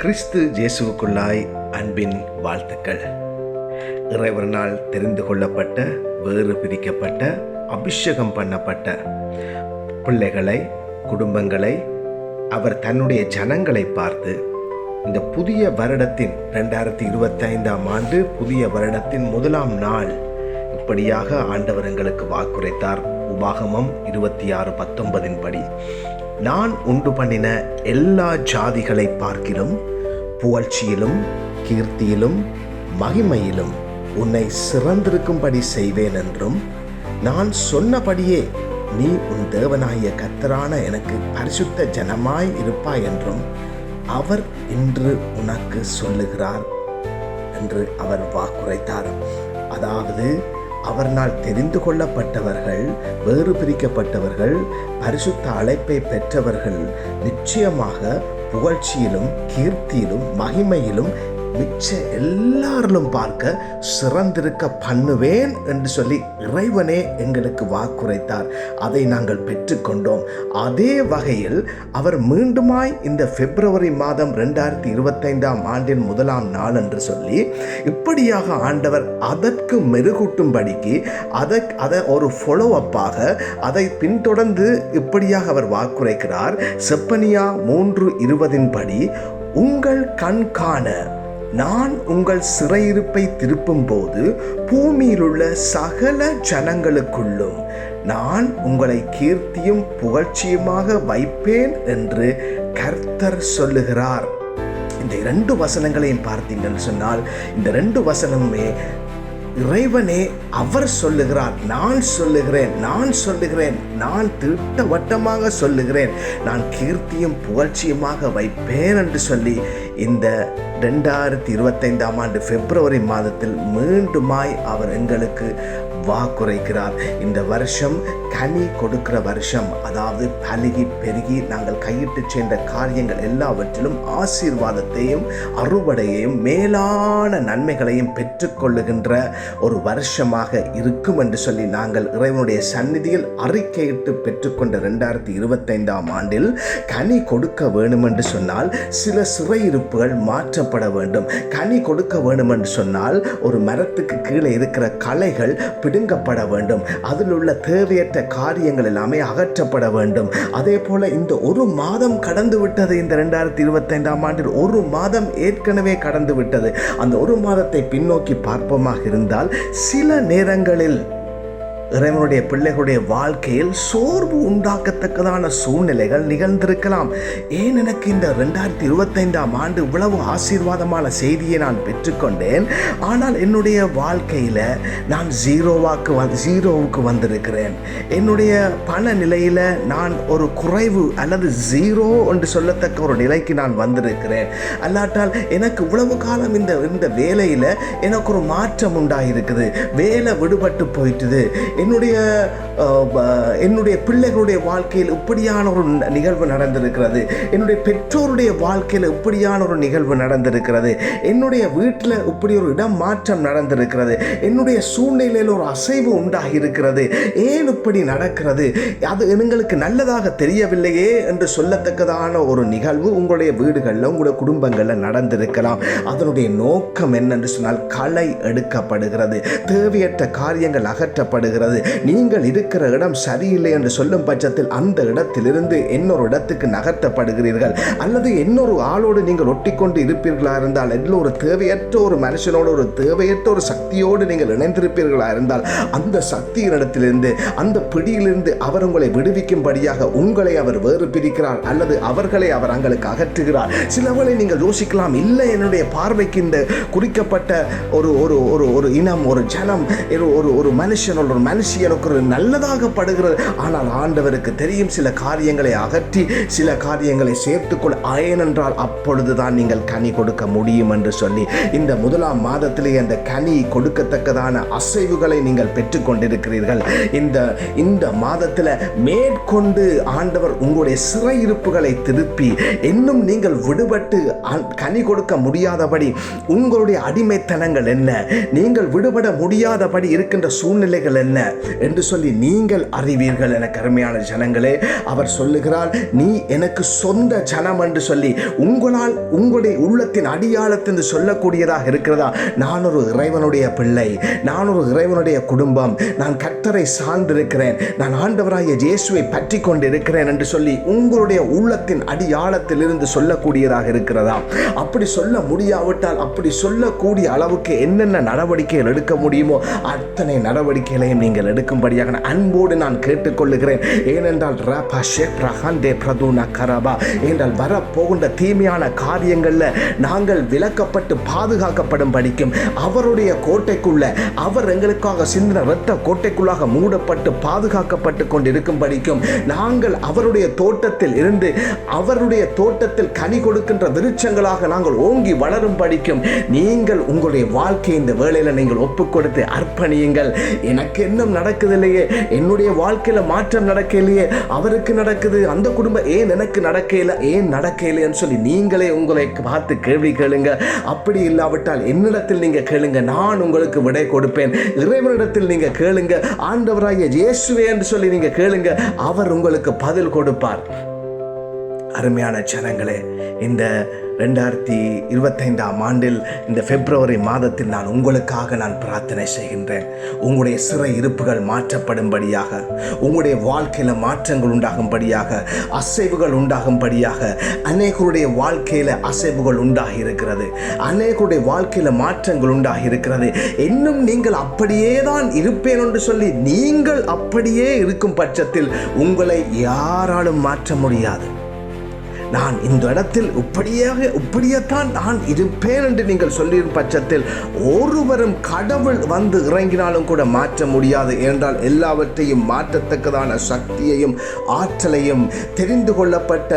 கிறிஸ்து ஜேசுவுக்குள்ளாய் அன்பின் வாழ்த்துக்கள். இறைவனால் தெரிந்து கொள்ளப்பட்ட வேறு பிரிக்கப்பட்ட அபிஷேகம் பண்ணப்பட்ட பிள்ளைகளை குடும்பங்களை அவர் தன்னுடைய ஜனங்களை பார்த்து இந்த புதிய வருடத்தின் ரெண்டாயிரத்தி இருபத்தைந்தாம் ஆண்டு புதிய வருடத்தின் முதலாம் நாள் இப்படியாக ஆண்டவர் எங்களுக்கு வாக்குரைத்தார். உபாகமம் இருபத்தி ஆறு பத்தொன்பதின் படி நான் உண்டு பண்ணின எல்லா ஜாதிகளை பார்க்கிலும் புகழ்ச்சியிலும் கீர்த்தியிலும் மகிமையிலும் உன்னை சிறந்திருக்கும்படி செய்வேன் என்றும் நான் சொன்னபடியே நீ உன் தேவனாகிய கத்தரான எனக்கு பரிசுத்த ஜனமாய் இருப்பாய் என்றும் அவர் இன்று உனக்கு சொல்லுகிறார் என்று அவர் வாக்குரைத்தார். அதாவது அவர்னால் தெரிந்து கொள்ளப்பட்டவர்கள் வேறு பிரிக்கப்பட்டவர்கள் பரிசுத்த அழைப்பை பெற்றவர்கள் நிச்சயமாக புகழ்ச்சியிலும் கீர்த்தியிலும் மகிமையிலும் மிச்ச எல்லாரிலும் பார்க்க சிறந்திருக்க பண்ணுவேன் என்று சொல்லி இறைவனே எங்களுக்கு வாக்குரைத்தார். அதை நாங்கள் பெற்றுக்கொண்டோம். அதே வகையில் அவர் மீண்டுமாய் இந்த பிப்ரவரி மாதம் ரெண்டாயிரத்தி இருபத்தைந்தாம் ஆண்டின் முதலாம் நாள் என்று சொல்லி இப்படியாக ஆண்டவர் அதற்கு மெருகூட்டும்படிக்கு அதை அதை ஒரு ஃபாலோ அப்பாக அதை பின்தொடர்ந்து இப்படியாக அவர் வாக்குரைக்கிறார். செப்பனியா மூன்று இருபதின் படி உங்கள் கண் காண நான் உங்கள் சிறையிருப்பை திருப்பும் போது பூமியிலுள்ள சகல ஜனங்களுக்குள்ளும் நான் உங்களை கீர்த்தியும் புகழ்ச்சியுமாக வைப்பேன் என்று கர்த்தர் சொல்லுகிறார். இந்த இரண்டு வசனங்களையும் பார்த்தீங்கன்னு சொன்னால் இந்த ரெண்டு வசனமுமே இறைவனே அவர் சொல்லுகிறார். நான் சொல்லுகிறேன் நான் சொல்லுகிறேன் நான் திட்டவட்டமாக சொல்லுகிறேன் நான் கீர்த்தியும் புகழ்ச்சியுமாக வைப்பேன் என்று சொல்லி இந்த ரெண்டாயிரத்தி இருபத்தைந்தாம் ஆண்டு பிப்ரவரி மாதத்தில் மீண்டுமாய் அவர் எங்களுக்கு வாக்குரைக்கிறார் இந்த வருஷம் கனி கொடுக்கிற வருஷம். அதாவது பழகி பெருகி நாங்கள் கையிட்டு சென்ற காரியங்கள் எல்லாவற்றிலும் ஆசீர்வாதத்தையும் அறுவடையையும் மேலான நன்மைகளையும் பெற்றுக்கொள்ளுகின்ற ஒரு வருஷமாக இருக்கும் என்று சொல்லி நாங்கள் இறைவனுடைய சந்நிதியில் அறிக்கையிட்டு பெற்றுக்கொண்ட ரெண்டாயிரத்தி இருபத்தைந்தாம் ஆண்டில் கனி கொடுக்க வேண்டும் என்று சொன்னால் சில சிறையிருப்புகள் மாற்றப்பட வேண்டும். கனி கொடுக்க வேண்டும் என்று சொன்னால் ஒரு மரத்துக்கு கீழே இருக்கிற களைகள் விடுங்கப்பட வேண்டும். அதில் உள்ள தேவையற்ற காரியங்கள் எல்லாமே அகற்றப்பட வேண்டும். அதே போல இந்த ஒரு மாதம் கடந்து விட்டது இந்த ரெண்டாயிரத்தி இருபத்தைந்தாம் ஆண்டில் ஒரு மாதம் ஏற்கனவே கடந்து விட்டது. அந்த ஒரு மாதத்தை பின்னோக்கி பார்ப்போமாக இருந்தால் சில நேரங்களில் இறைவனுடைய பிள்ளைகளுடைய வாழ்க்கையில் சோர்வு உண்டாக்கத்தக்கதான சூழ்நிலைகள் நிகழ்ந்திருக்கலாம். ஏன் எனக்கு இந்த ரெண்டாயிரத்தி இருபத்தைந்தாம் ஆண்டு இவ்வளவு ஆசீர்வாதமான செய்தியை நான் பெற்றுக்கொண்டேன்? ஆனால் என்னுடைய வாழ்க்கையில் நான் ஜீரோவாக்கு வந்து ஜீரோவுக்கு வந்திருக்கிறேன். என்னுடைய பண நிலையில் நான் ஒரு குறைவு அல்லது ஜீரோ என்று சொல்லத்தக்க ஒரு நிலைக்கு நான் வந்திருக்கிறேன். அல்லாட்டால் எனக்கு இவ்வளவு காலம் இந்த இந்த வேலையில் எனக்கு ஒரு மாற்றம் உண்டாயிருக்குது. வேலை விடுபட்டு போயிட்டுது. என்னுடைய என்னுடைய பிள்ளைகளுடைய வாழ்க்கையில் இப்படியான ஒரு நிகழ்வு நடந்திருக்கிறது. என்னுடைய பெற்றோருடைய வாழ்க்கையில் இப்படியான ஒரு நிகழ்வு நடந்திருக்கிறது. என்னுடைய வீட்டில் இப்படி ஒரு இடம் மாற்றம் நடந்திருக்கிறது. என்னுடைய சூழ்நிலையில் ஒரு அசைவு உண்டாகி இருக்கிறது ஏன் இப்படி நடக்கிறது? அது எங்களுக்கு நல்லதாக தெரியவில்லையே என்று சொல்லத்தக்கதான ஒரு நிகழ்வு உங்களுடைய வீடுகளில் உங்களுடைய குடும்பங்களில் நடந்திருக்கலாம். அதனுடைய நோக்கம் என்னென்று சொன்னால் களை எடுக்கப்படுகிறது. தேவையற்ற காரியங்கள் அகற்றப்படுகிறது. நீங்கள் இருக்கிற இடம் சரியில்லை என்று சொல்லும் பட்சத்தில் அந்த இடத்திலிருந்து இன்னொரு இடத்துக்கு நகர்த்தப்படுகிறீர்கள். அல்லது இன்னொரு ஆளோடு நீங்கள் ஒட்டிக்கொண்டு இருப்பீர்களா இருந்தால் எல்லாம் ஒரு தேவையற்ற ஒரு மனுஷனோடு ஒரு தேவையற்ற ஒரு சக்தியோடு நீங்கள் இணைந்திருப்பீர்களா இருந்தால் அந்த சக்தியினிடத்திலிருந்து அந்த பிடியிலிருந்து அவர் உங்களை விடுவிக்கும்படியாக உங்களை அவர் வேறு பிரிக்கிறார் அல்லது அவர்களை அவர் அங்களுக்கு அகற்றுகிறார். சிலவளை நீங்கள் யோசிக்கலாம் இல்லை என்னுடைய பார்வைக்கு இந்த குறிக்கப்பட்ட ஒரு ஒரு ஒரு ஒரு இனம் ஒரு ஜனம் ஒரு ஒரு ஒரு மனுஷன் ஒரு மனுஷி எனக்கு ஒரு நல்லதாக படுகிறது. ஆனால் ஆண்டவருக்கு தெரியும் சில காரியங்களை அகற்றி சில காரியங்களை சேர்த்துக்கொள்ள ஏனென்றால் அப்பொழுதுதான் நீங்கள் கனி கொடுக்க முடியும் என்று சொல்லி இந்த முதலாம் மாதத்திலே அந்த கனி கொடுக்கத்தக்கதான அசைவுகளை நீங்கள் பெற்றுக்கொண்டிருக்கிறீர்கள். இந்த இந்த மாதத்தில் மேற்கொண்டு ஆண்டவர் உங்களுடைய சிறையிருப்புகளை திருப்பி இன்னும் நீங்கள் விடுபட்டு கனி கொடுக்க முடியாதபடி உங்களுடைய அடிமைத்தனங்கள் என்ன? நீங்கள் விடுபட முடியாதபடி இருக்கின்ற சூழ்நிலைகள் என்ன? என்று சொல்லி நீங்கள் அறிவீர்கள் என கருமையான ஜனங்களே. அவர் சொல்லுகிறார் நீ எனக்கு சொந்த ஜனம் என்று சொல்லி உங்களால் உங்களுடைய உள்ளத்தின் அடியாளத்தின் சொல்லக்கூடியதாக இருக்கிறதா? நான் ஒரு இறைவனுடைய பிள்ளை நான் ஒரு இறைவனுடைய குடும்பம் நான் கர்த்தரை சார்ந்திருக்கிறேன் நான் ஆண்டவராகிய இயேசுவை பற்றி கொண்டிருக்கிறேன் என்று சொல்லி உங்களுடைய உள்ளத்தின் அடியாளத்திலிருந்து சொல்லக்கூடியதாக இருக்கிறதா? அப்படி சொல்ல முடியாவிட்டால் அப்படி சொல்லக்கூடிய அளவுக்கு என்னென்ன நடவடிக்கைகள் எடுக்க முடியுமோ அத்தனை நடவடிக்கைகளையும் நீங்கள் எடுக்கும்படியாக அன்போடு நான் கேட்டுக்கொள்ளுகிறேன். ஏனென்றால் ரபா ஷேக் ரஹாண்டே பிரதுனா கரபா. என்றால் வரப்போகின்ற தீமையான காரியங்களில் நாங்கள் விலக்கப்பட்டு பாதுகாக்கப்படும் படிக்கும் அவருடைய கோட்டைக்குள்ள அவர் எங்களுக்காக சிந்தின இரத்த கோட்டைக்குள்ளாக மூடப்பட்டு பாதுகாக்கப்பட்டு கொண்டிருக்கும் படிக்கும் நாங்கள் அவருடைய தோட்டத்தில் இருந்து அவருடைய தோட்டத்தில் கனி கொடுக்கின்ற விருட்சங்களாக நாங்கள் ஓங்கி வளரும் படிக்கும் நீங்கள் உங்களுடைய வாழ்க்கை இந்த வேளையில் நீங்கள் ஒப்புக் கொடுத்து அர்ப்பணியுங்கள். எனக்கு நடக்குது நடக்குதில்லையே. என்னுடைய வாழ்க்கையில மாற்றம் நடக்கலையே. அவருக்கு நடக்குது. அந்த குடும்பம் ஏன் எனக்கு நடக்கல? ஏன் நடக்கலைன்னு சொல்லி நீங்களே உங்களை பார்த்து கேள்வி கேளுங்க. அப்படி இல்லாவிட்டால் என்னிடத்தில் நீங்க கேளுங்க. நான் உங்களுக்கு விடை கொடுப்பேன். இறைவனிடத்தில் நீங்க கேளுங்க. ஆண்டவராகிய இயேசுவே என்று சொல்லி நீங்க கேளுங்க. அவர் உங்களுக்கு பதில் கொடுப்பார். அருமையான ஜனங்களே இந்த ரெண்டாயிரத்தி இருபத்தைந்தாம் ஆண்டில் இந்த பிப்ரவரி மாதத்தில் நான் உங்களுக்காக நான் பிரார்த்தனை செய்கின்றேன். உங்களுடைய சிறை இருப்புகள் மாற்றப்படும்படியாக உங்களுடைய வாழ்க்கையில் மாற்றங்கள் உண்டாகும்படியாக அசைவுகள் உண்டாகும்படியாக அநேகருடைய வாழ்க்கையில் அசைவுகள் உண்டாகி இருக்கிறது அநேகருடைய வாழ்க்கையில் மாற்றங்கள் உண்டாகி இருக்கிறது இன்னும் நீங்கள் அப்படியே தான் இருப்பேன் என்று சொல்லி நீங்கள் அப்படியே இருக்கும் பட்சத்தில் உங்களை யாராலும் மாற்ற முடியாது. நான் இந்த இடத்தில் இப்படியாக இப்படியேத்தான் நான் இருப்பேன் என்று நீங்கள் சொல்லியும் பட்சத்தில் ஒருவரும் கடவுள் வந்து இறங்கினாலும் கூட மாற்ற முடியாது என்றால் எல்லாவற்றையும் மாற்றத்தக்கதான சக்தியையும் ஆற்றலையும் தெரிந்து கொள்ளப்பட்ட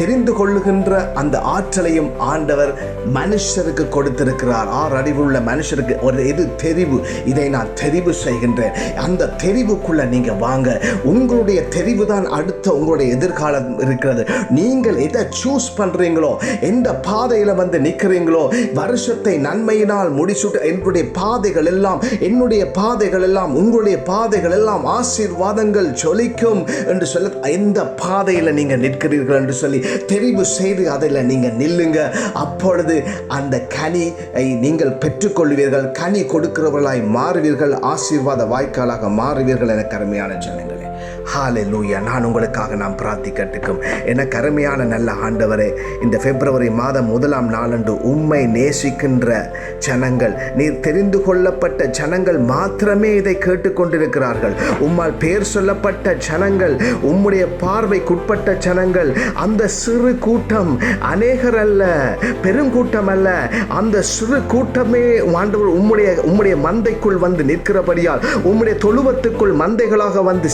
தெரிந்து கொள்ளுகின்ற அந்த ஆற்றலையும் ஆண்டவர் மனுஷருக்கு கொடுத்திருக்கிறார். ஆறு அறிவுள்ள மனுஷருக்கு ஒரு இது தெரிவு. இதை நான் தெரிவு செய்கின்றேன். அந்த தெரிவுக்குள்ள நீங்க வாங்க. உங்களுடைய தெரிவு தான் அடுத்த உங்களுடைய எதிர்காலம் இருக்கிறது. நீங்கள் எதை சூஸ் பண்றீங்களோ எந்த பாதையில் வந்து நிற்கிறீங்களோ வருஷத்தை நன்மையினால் முடிச்சுட்டு என்னுடைய பாதைகள் எல்லாம் என்னுடைய பாதைகள் எல்லாம் உங்களுடைய பாதைகள் எல்லாம் ஆசீர்வாதங்கள் ஜொலிக்கும் என்று சொல்ல எந்த பாதையில் நீங்க நிற்கிறீர்கள் என்று சொல்லி தெரிவு செய்து அதில் நீங்க நில்லுங்க. அப்பொழுது அந்த கனியை நீங்கள் பெற்றுக்கொள்வீர்கள். கனி கொடுக்கிறவர்களாய் மாறுவீர்கள். ஆசீர்வாத வாய்க்காலாக மாறுவீர்கள் என கருமையான ஜனங்களே. ஹாலே லூயா நான் உங்களுக்காக நான் பிரார்த்திக்கட்டுக்கும் என கருமையான நல்ல ஆண்டவரே இந்த பிப்ரவரி மாதம் முதலாம் நாளன்று உண்மை நேசிக்கின்ற ஜனங்கள் நீர் தெரிந்து கொள்ளப்பட்ட ஜனங்கள் மாத்திரமே இதை கேட்டுக்கொண்டிருக்கிறார்கள். உம்மால் பேர் சொல்லப்பட்ட ஜனங்கள் உம்முடைய பார்வைக்குட்பட்ட ஜனங்கள் அந்த சிறு கூட்டம் அநேகர் அல்ல பெருங்கூட்டம் அல்ல. அந்த சிறு கூட்டமே ஆண்டவர் உம்முடைய உம்முடைய மந்தைக்குள் வந்து நிற்கிறபடியால் உம்முடைய தொழுவத்துக்குள் மந்தைகளாக வந்து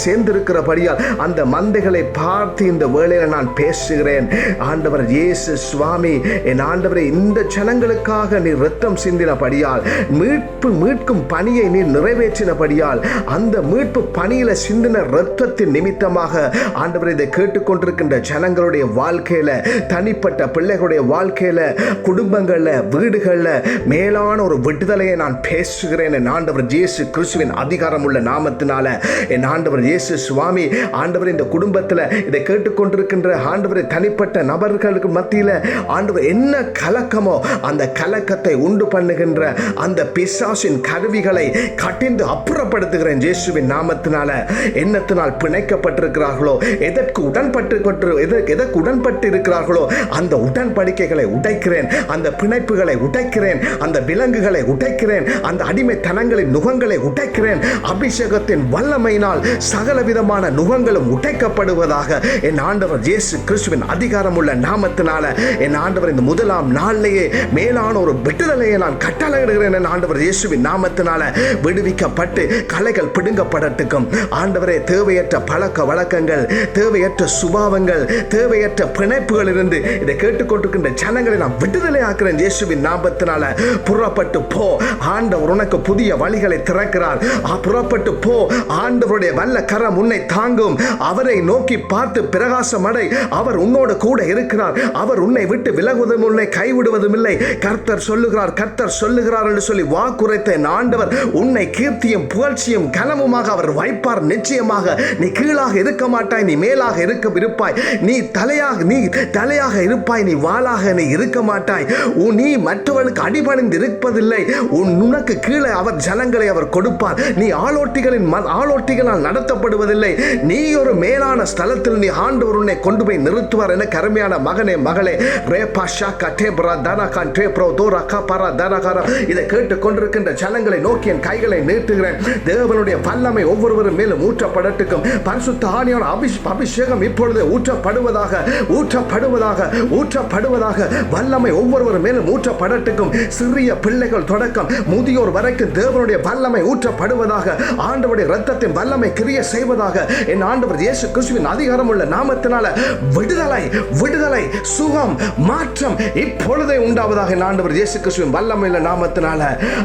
இருக்கிறபடியால் அந்த மந்தைகளை பார்த்து இந்த வேளையில் நான் பேசுகிறேன். ஆண்டவர் இயேசு சுவாமி என் ஆண்டவரை இந்த ஜனங்களுக்காக நீ ரத்தம் சிந்தினபடியால் மீட்பு மீட்கும் பணியை நீ நிறைவேற்றினபடியால் அந்த மீட்பு பணியில் சிந்தின ரத்தத்தின் நிமித்தமாக ஆண்டவர் இதை கேட்டுக்கொண்டிருக்கின்ற ஜனங்களுடைய வாழ்க்கையில தனிப்பட்ட பிள்ளைகளுடைய வாழ்க்கையில குடும்பங்களில் வீடுகளில் மேலான ஒரு விடுதலையை நான் பேசுகிறேன். என் ஆண்டவர் இயேசு கிறிஸ்துவின் அதிகாரம் உள்ள நாமத்தினால என் ஆண்டவர் இயேசு சுவாமி ஆண்டவர் இந்த குடும்பத்தில் இதை கேட்டுக்கொண்டிருக்கின்ற ஆண்டவரை தனிப்பட்ட நபர்களுக்கு மத்தியில் ஆண்டவர் என்ன கலக்கமோ அந்த கலக்கத்தை உண்டு பண்ணுகின்ற அந்த பிசாசின் கருவிகளை கட்டிந்து அப்புறப்படுத்துகிறேன் இயேசுவின் நாமத்தினால. எண்ணத்தினால் பிணைக்கப்பட்டிருக்கிறார்களோ எதற்கு உடன்பட்டு எதற்கு எதற்கு உடன்பட்டு இருக்கிறார்களோ அந்த உடன்படிக்கைகளை உடைக்கிறேன் அந்த பிணைப்புகளை உடைக்கிறேன் அந்த விலங்குகளை உடைக்கிறேன் அந்த அடிமைத்தனங்களின் நுகங்களை உடைக்கிறேன் அபிஷேகத்தின் வல்லமையினால் சகல விதமான நுகங்களும் உடைக்கப்படுவதாக என் ஆண்டவர் இயேசு கிறிஸ்துவின் அதிகாரம் உள்ள நாமத்தினால என் ஆண்டவர் இந்த முதலாம் நாளிலேயே மேலான ஒரு விடுதலையை நான் கட்டளையிடுகிறேன் என் ஆண்டவர் இயேசுவின் நாமத்தினால விடுவிக்கப்பட்டு கலைகள் பிடுங்கப்படட்டுக்கும். ஆண்டவரே தேவையற்ற பழக்க வழக்கங்கள் தேவையற்ற சுபாவங்கள் தேவையற்ற பிணைப்புகள் இருந்து இதை கேட்டுக்கொண்டிருக்கின்ற ஜனங்களை நான் விடுதலை ஆக்குறேன் இயேசுவின் நாமத்தினால. புறப்பட்டு போ ஆண்டவர் உனக்கு புதிய வழிகளை திறக்கிறார். புறப்பட்டு போ ஆண்டவருடைய வல்ல கரம் உன்னை தாங்கும் அவரை நோக்கி பார்த்து பிரகாசம் அடை அவர் உன்னோடு கூட இருக்கிறார். அவர் உன்னை விட்டு விலகுவதும் உன்னை கைவிடுவதும் இல்லை. கர்த்தர் சொல்லுகிறார் கர்த்தர் சொல்லுகிறார் என்று சொல்லி வாக்குரைத்த ஆண்டவர் உன்னை கீர்த்தியும் புகழ்ச்சியும் கனமுமாக அவர் வைப்பார். நிச்சயமாக நீ கீழாக இருக்க மாட்டாய் நீ மேலாக இருக்க இருப்பாய் நீ தலையாக நீ தலையாக இருப்பாய் நீ வாளாக நீ இருக்க மாட்டாய். உன் நீ மற்றவனுக்கு அடிபணிந்து இருப்பதில்லை உன் உனக்கு கீழே அவர் ஜனங்களை அவர் கொடுப்பார். நீ ஆளோட்டிகளின் ம- ஆளோட்டிகளால் நடத்தப்படுவதில்லை. நீ ஒரு மேலான ஸ்தலத்தில் நீ ஆண்டவர் உன்னை கொண்டு போய் நிறுத்துவார் என கருமையான மகனே மகளே. ரேபா ஷாக்கா டேப்ரா தனகான் டேப்ரோ தோரா பரா தனகாரா. இதை கேட்டு கொண்டிருக்கின்ற ஜனங்களை நோக்கி என் கைகளை நீட்டுகிறேன். தேவனுடைய வல்லமை ஒவ்வொருவரும் மேலும் ஊற்றப்படட்டுக்கும். பரிசுத்த ஆணியான அபிஷ் அபிஷேகம் இப்பொழுது ஊற்றப்படுவதாக ஊற்றப்படுவதாக ஊற்றப்படுவதாக. வல்லமை ஒவ்வொருவர் மேலும் ஊற்றப்படட்டுக்கும். சிறிய பிள்ளைகள் தொடக்கம். முதியோர் வரைக்கும் தேவனுடைய வல்லமை ஊற்றப்படுவதாக ஆண்டவுடைய இரத்தத்தின் வல்லமை கிரிய செய்வதாக என் ஆண்டவர் இயேசு கிறிஸ்துவின் அதிகாரம் உள்ள நாமத்தினால விடுதலை விடுதலை சுகம் மாற்றம் இப்பொழுதே உண்டாவதாக என் ஆண்டவர் இயேசு கிறிஸ்துவின் வல்லமை நாமத்தினால.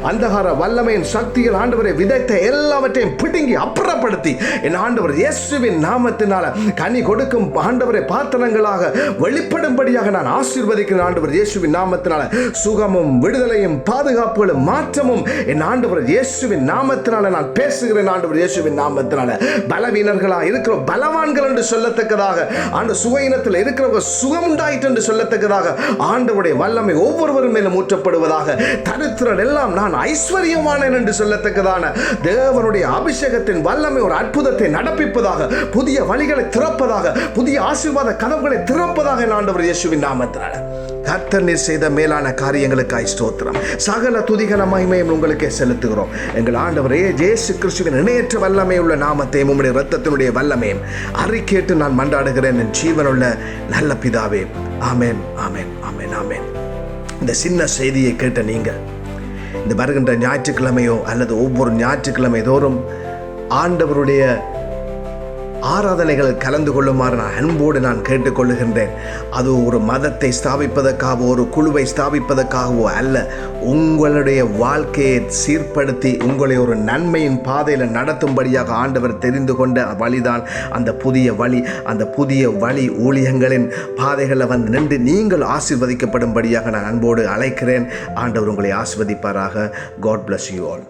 அந்தகார வல்லமையின் சக்தியில் ஆண்டவரை விதைத்த எல்லாவற்றையும் பிடுங்கி அப்புறப்படுத்தி என் ஆண்டவர் இயேசுவின் நாமத்தினால கனி கொடுக்கும் ஆண்டவரை பாத்திரங்களாக வெளிப்படும்படியாக நான் ஆசீர்வதிக்கிற ஆண்டவர் இயேசுவின் நாமத்தினால சுகமும் விடுதலையும் பாதுகாப்புகளும் மாற்றமும் என் ஆண்டவர் இயேசுவின் நாமத்தினால நான் பேசுகிறேன். ஆண்டவர் இயேசுவின் நாமத்தினால. பலவீன பலவீனர்களா இருக்கிற பலவான்கள் என்று சொல்லத்தக்கதாக ஆண்டு சுவையினத்தில் இருக்கிறவங்க சுகம் உண்டாயிற்று என்று சொல்லத்தக்கதாக ஆண்டவருடைய வல்லமை ஒவ்வொருவரும் மேலும் ஊற்றப்படுவதாக தரித்திரன் எல்லாம் நான் ஐஸ்வர்யமானேன் என்று சொல்லத்தக்கதான தேவனுடைய அபிஷேகத்தின் வல்லமை ஒரு அற்புதத்தை நடப்பிப்பதாக புதிய வழிகளை திறப்பதாக புதிய ஆசீர்வாத கதவுகளை திறப்பதாக ஆண்டவர் இயேசுவின் நாமத்தினால. கர்த்தர் நீர் செய்த மேலான காரியங்களுக்காய் ஸ்தோத்திரம். சகல துதிகன மகிமையும் உங்களுக்கே செலுத்துகிறோம். எங்கள் ஆண்டவரே ஜேசு கிறிஸ்துவின் இணையற்ற வல்லமை உள்ள நாமத்தையும் உம்முடைய ரத்தத்தினுடைய வல்லமையும் அறிக்கேட்டு நான் மன்றாடுகிறேன் என் ஜீவனுள்ள நல்ல பிதாவே. ஆமேன் ஆமேன் ஆமேன் ஆமேன். இந்த சின்ன செய்தியை கேட்ட நீங்கள் இந்த வருகின்ற ஞாயிற்றுக்கிழமையோ அல்லது ஒவ்வொரு ஞாயிற்றுக்கிழமை தோறும் ஆண்டவருடைய ஆராதனைகளில் கலந்து கொள்ளுமாறு நான் அன்போடு நான் கேட்டுக்கொள்ளுகின்றேன். அது ஒரு மதத்தை ஸ்தாபிப்பதற்காகவோ ஒரு குழுவை ஸ்தாபிப்பதற்காகவோ அல்ல. உங்களுடைய வாழ்க்கையை சீர்படுத்தி உங்களை ஒரு நன்மையின் பாதையில் நடத்தும்படியாக ஆண்டவர் தெரிந்து கொண்ட வழிதான் அந்த புதிய வழி. அந்த புதிய வழி ஊழியங்களின் பாதைகளில் வந்து நின்று நீங்கள் ஆசீர்வதிக்கப்படும்படியாக நான் அன்போடு அழைக்கிறேன். ஆண்டவர் உங்களை ஆசிர்வதிப்பாராக. God bless you all